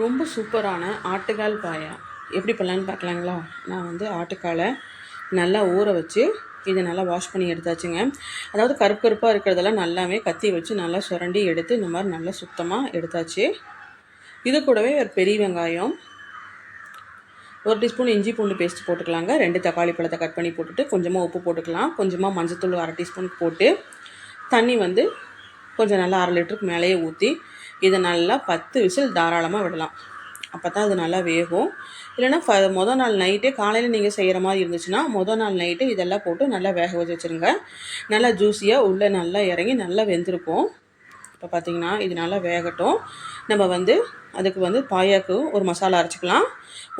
ரொம்ப சூப்பரான ஆட்டுக்கால் பாயா. எப்படி பண்ணலான்னு பார்க்கலாங்களா? நான் வந்து ஆட்டுக்காலை நல்லா ஊற வச்சு இதை நல்லா வாஷ் பண்ணி எடுத்தாச்சுங்க. அதாவது கருப்பு கருப்பாக இருக்கிறதெல்லாம் நல்லாவே கத்தி வச்சு நல்லா சுரண்டி எடுத்து இந்த மாதிரி நல்லா சுத்தமாக எடுத்தாச்சு. இது கூடவே ஒரு பெரிய வெங்காயம் ஒரு டீஸ்பூன் இஞ்சி பூண்டு பேஸ்ட் போட்டுக்கலாங்க. ரெண்டு தக்காளி பழத்தை கட் பண்ணி போட்டுட்டு கொஞ்சமாக உப்பு போட்டுக்கலாம். கொஞ்சமாக மஞ்சத்தூள் அரை டீஸ்பூன் போட்டு தண்ணி வந்து கொஞ்சம் நல்லா அரை லிட்டருக்கு மேலேயே ஊற்றி இதை நல்லா பத்து விசில் தாராளமாக விடலாம். அப்போ தான் அது நல்லா வேகும். இல்லைனா ஃப மொதல் நாள் நைட்டே காலையில் நீங்கள் செய்கிற மாதிரி இருந்துச்சுன்னா மொதல் நாள் நைட்டு இதெல்லாம் போட்டு நல்லா வேக வச்சு வச்சுருங்க. நல்லா ஜூஸியாக உள்ளே நல்லா இறங்கி நல்லா வெந்திருக்கும். இப்போ பார்த்திங்கன்னா இது நல்லா வேகட்டும். நம்ம வந்து அதுக்கு வந்து பாயாக்கு ஒரு மசாலா அரைச்சிக்கலாம்.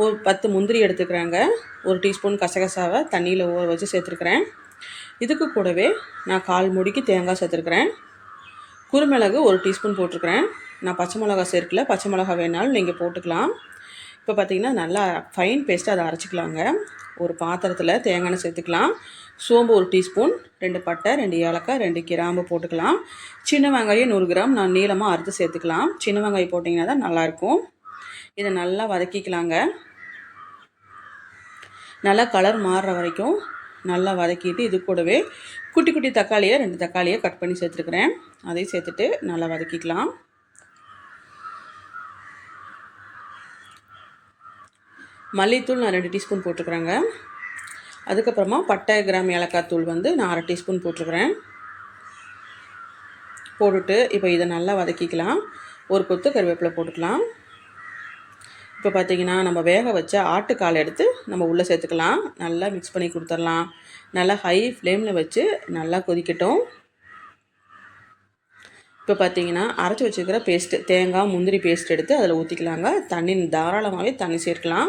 ஒரு பத்து முந்திரி எடுத்துக்கிறேங்க. ஒரு டீஸ்பூன் கசகசாவை தண்ணியில் ஊற வச்சு சேர்த்துருக்குறேன். இதுக்கு கூடவே நான் கால் முடிக்கு தேங்காய் சேர்த்துருக்குறேன். குருமிளகு ஒரு டீஸ்பூன் போட்டிருக்கிறேன். நான் பச்சை மிளகா சேர்க்கல. பச்சை மிளகா வேணாலும் நீங்கள் போட்டுக்கலாம். இப்போ பார்த்தீங்கன்னா நல்லா ஃபைன் பேஸ்ட்டு அதை அரைச்சிக்கலாங்க. ஒரு பாத்திரத்தில் தேங்காய் சேர்த்துக்கலாம். சோம்பு ஒரு டீஸ்பூன் ரெண்டு பட்டை ரெண்டு ஏலக்காய் ரெண்டு கிராம்பு போட்டுக்கலாம். சின்ன வெங்காயம் நூறு கிராம் நான் நீளமாக அறுத்து சேர்த்துக்கலாம். சின்ன வெங்காயம் போட்டிங்கன்னா தான் நல்லாயிருக்கும் இதை நல்லா வதக்கிக்கலாங்க. நல்லா கலர் மாறுற வரைக்கும் நல்லா வதக்கிட்டு இது கூடவே குட்டி குட்டி தக்காளியை ரெண்டு தக்காளியை கட் பண்ணி சேர்த்துருக்குறேன். அதையும் சேர்த்துட்டு நல்லா வதக்கிக்கலாம். மல்லித்தூள் நான் ரெண்டு டீஸ்பூன் போட்டுக்கிறேங்க. அதுக்கப்புறமா பட்டை கிராம் ஏலக்காய் தூள் வந்து நான் அரை டீஸ்பூன் போட்டுருக்குறேன் போட்டுட்டு இப்போ இதை நல்லா வதக்கிக்கலாம். ஒரு கொத்து கருவேப்பிலை போட்டுக்கலாம். இப்போ பார்த்தீங்கன்னா நம்ம வேக வச்ச ஆட்டுக்கால் எடுத்து நம்ம உள்ளே சேர்த்துக்கலாம். நல்லா மிக்ஸ் பண்ணி கொடுத்துர்லாம் நல்லா ஹை ஃப்ளேமில் வச்சு நல்லா கொதிக்கட்டும். இப்போ பார்த்தீங்கன்னா அரைச்சி வச்சுருக்கிற பேஸ்ட்டு தேங்காய் முந்திரி பேஸ்ட் எடுத்து அதில் ஊற்றிக்கலாங்க தண்ணி தாராளமாகவே தண்ணி சேர்க்கலாம்.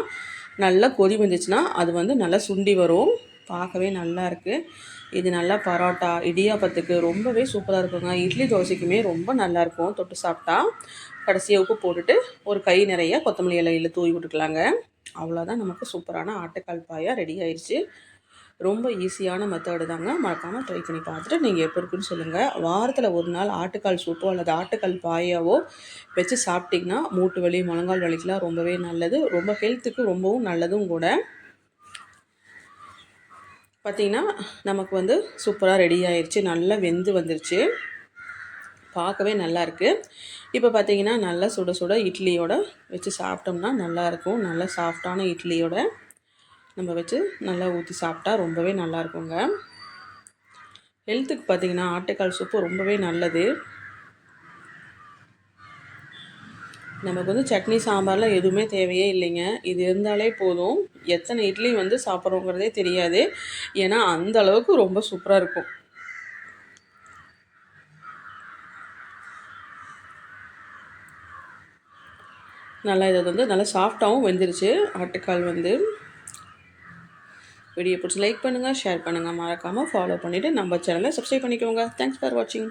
நல்லா கொதி வந்துச்சுன்னா அது வந்து நல்லா சுண்டி வரும். பார்க்கவே நல்லா இருக்குது இது நல்லா பரோட்டா இடியாப்பத்துக்கு ரொம்பவே சூப்பராக இருக்குங்க. இட்லி தோசைக்குமே ரொம்ப நல்லாயிருக்கும் தொட்டு சாப்பிட்டா கடைசியாக உப்பு போட்டுட்டு ஒரு கை நிறைய கொத்தமல்லி இலையில் தூவி விட்டுக்கலாங்க. அவ்வளோதான் நமக்கு சூப்பரான ஆட்டுக்கால் பாயாக ரெடி ஆயிடுச்சு ரொம்ப ஈஸியான மெத்தடு தாங்க. மறக்காமல் ட்ரை பண்ணி பார்த்துட்டு நீங்கள் எப்போ இருக்குன்னு சொல்லுங்கள் வாரத்தில் ஒரு நாள் ஆட்டுக்கால் சூப்போ அல்லது ஆட்டுக்கால் பாயாவோ வச்சு சாப்பிட்டிங்கன்னா மூட்டு வலி முழங்கால் வலிக்கெலாம் ரொம்பவே நல்லது. ரொம்ப ஹெல்த்துக்கு ரொம்பவும் நல்லதும் கூட. பார்த்திங்கன்னா நமக்கு வந்து சூப்பராக ரெடி ஆயிடுச்சு நல்லா வெந்து வந்துருச்சு. பார்க்கவே நல்லா இருக்குது இப்போ பார்த்தீங்கன்னா நல்லா சுட சுட இட்லியோட வச்சு சாப்பிட்டோம்னா நல்லாயிருக்கும் நல்லா சாஃப்டான இட்லியோட. நம்ம வச்சு நல்லா ஊற்றி சாப்பிட்டா ரொம்பவே நல்லா இருக்குங்க ஹெல்த்துக்கு பார்த்திங்கன்னா ஆட்டுக்கால் சூப்பு ரொம்பவே நல்லது. நமக்கு வந்து சட்னி சாம்பார்லாம் எதுவுமே தேவையே இல்லைங்க. இது இருந்தாலே போதும். எத்தனை இட்லி வந்து சாப்பிட்றோங்கிறதே தெரியாது. ஏன்னா அந்த அளவுக்கு ரொம்ப சூப்பராக இருக்கும். நல்லா இதை வந்து நல்லா சாஃப்டாகவும் வெந்துருச்சு. ஆட்டுக்கால் வந்து. வீடியோ பிடிச்சி லைக் பண்ணுங்கள் ஷேர் பண்ணுங்கள் மறக்காமல் ஃபாலோ பண்ணிவிட்டு நம்ம சேனலை சப்ஸ்கிரைப் பண்ணிக்கோங்க. தேங்க்ஸ் ஃபார் வாட்சிங்